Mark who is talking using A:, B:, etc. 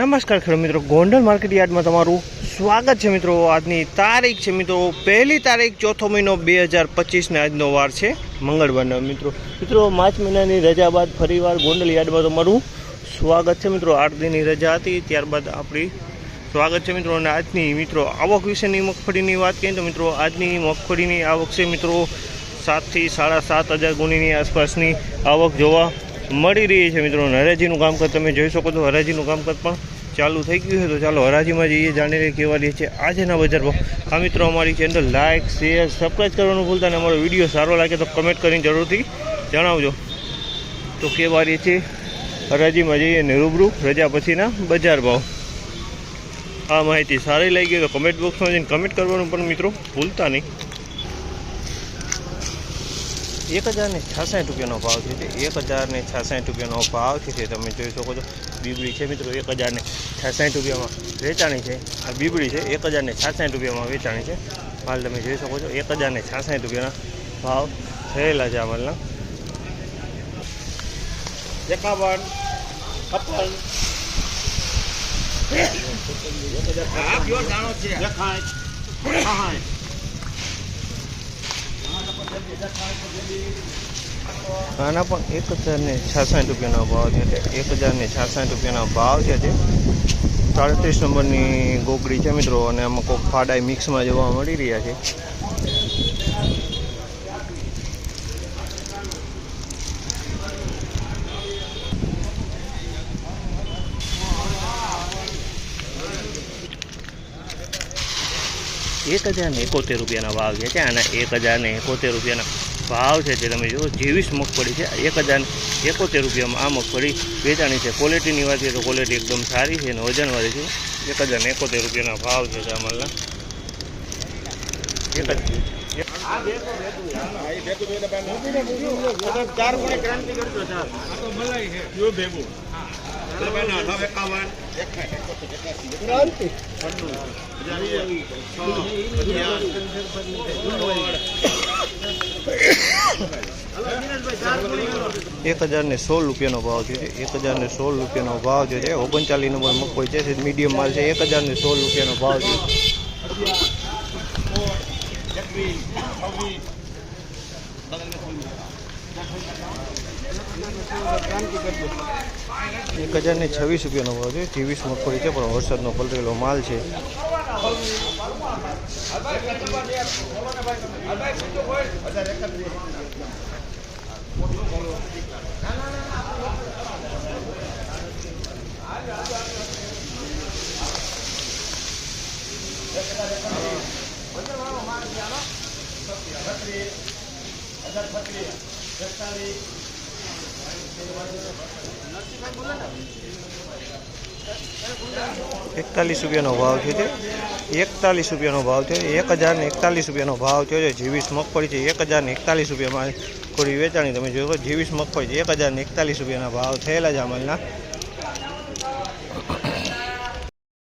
A: નમસ્કાર ખેડૂત મિત્રો. ગોંડલ માર્કેટ યાર્ડમાં તમારું સ્વાગત છે મિત્રો. આજની તારીખ છે મિત્રો. પહેલી તારીખ ચોથો મહિનો બે હજાર પચીસને આજનો વાર છે. મંગળવારનો મિત્રો. મિત્રો, માર્ચ મહિનાની રજા બાદ ફરીવાર ગોંડલ યાર્ડમાં તમારું સ્વાગત છે મિત્રો. આઠ દિનની રજા હતી. ત્યારબાદ આપણી સ્વાગત છે મિત્રો. અને આજની મિત્રો આવક વિશેની મગફળીની વાત કરીએ તો મિત્રો, આજની મગફળીની આવક છે મિત્રો સાતથી સાડા સાત હજાર ગુણીની આસપાસની આવક જોવા મળી રહી છે મિત્રો. હરાજીનું કામકાજ તમે જોઈ શકો છો. હરાજીનું કામકાજ પણ ચાલુ થઈ ગયું છે. તો ચાલો, હરાજીમાં જઈએ જાણી લઈએ કેવા રહી છે આજના બજાર ભાવ. આ મિત્રો, અમારી ચેનલ લાઇક શેર સબસ્ક્રાઈબ કરવાનું ભૂલતા અને અમારો વીડિયો સારો લાગે તો કમેન્ટ કરીને જરૂરથી જણાવજો. તો કેવા રહી છે? હરાજીમાં જઈએ અને રૂબરૂ રજા પછીના બજાર ભાવ. આ માહિતી સારી લાગી તો કમેન્ટ બોક્સમાં જઈને કમેન્ટ કરવાનું પણ મિત્રો ભૂલતા નહીં. એક હજારને છાસઠ રૂપિયાનો ભાવ છે. તે એક હજારને છાસઠ રૂપિયાનો ભાવ છે. તે તમે જોઈ શકો છો બીબડી છે મિત્રો એક હજારને છાસઠ રૂપિયામાં વેચાણી છે. આ બીબડી છે એક હજારને છાસઠ રૂપિયામાં વેચાણી છે. માલ તમે જોઈ શકો છો એક હજારને છાસઠ રૂપિયાના ભાવ થયેલા છે આ માલના.
B: છપ્પન એકાઠ સાઠ
A: આના પણ એક હજાર ને છાસઠ રૂપિયાનો ભાવ છે એટલે એક હજાર ને છાસઠ રૂપિયાનો ભાવ છે તે સાડત્રીસ નંબરની ગોગડી છે મિત્રો, અને આમાં કોઈક ફાડાઈ મિક્સમાં જોવા મળી રહ્યા છે. એક હજાર ને એકોતેર રૂપિયાના ભાવ છે છે આના એક હજાર ને એકોતેર રૂપિયાના ભાવ છે જે તમે જુઓ જેવીસ મગફળી છે એક હજાર એકોતેર રૂપિયામાં આ મગફળી વેચાણી છે ક્વોલિટીની વાત કરીએ તો ક્વોલિટી એકદમ સારી છે અને વજનવાળી છે એક હજાર એકોતેર રૂપિયાના ભાવ છે ચામલના એક જ
B: ક્રાંતિ કરજો ચાર
A: એક હજાર ને સોળ રૂપિયાનો ભાવ છે એક હજાર ને સોળ રૂપિયાનો ભાવ જે છે, ઓગણચાલીસ નંબર મગફળી છે મીડિયમ માલ છે, એક હજાર ને સોળ રૂપિયાનો ભાવ છે.
B: છવ્વીસ
A: એક હજાર ને છવ્વીસ રૂપિયાનો ભાવ છે. ત્રેવીસ મગફળી છે, પણ વરસાદનો પલટેલો માલ છે. એકતાલીસ રૂપિયાનો ભાવ થયો છે. એકતાલીસ રૂપિયાનો ભાવ થયો એક હજાર ને એકતાલીસ રૂપિયાનો ભાવ થયો છે. જીવીસ મગફળી છે. એક હજાર ને એકતાલીસ રૂપિયામાં થોડી વેચાણી તમે જોયો જીવીસ મગફળી છે. એક હજાર ને એકતાલીસ રૂપિયાના ભાવ થયેલા છે. અમલના.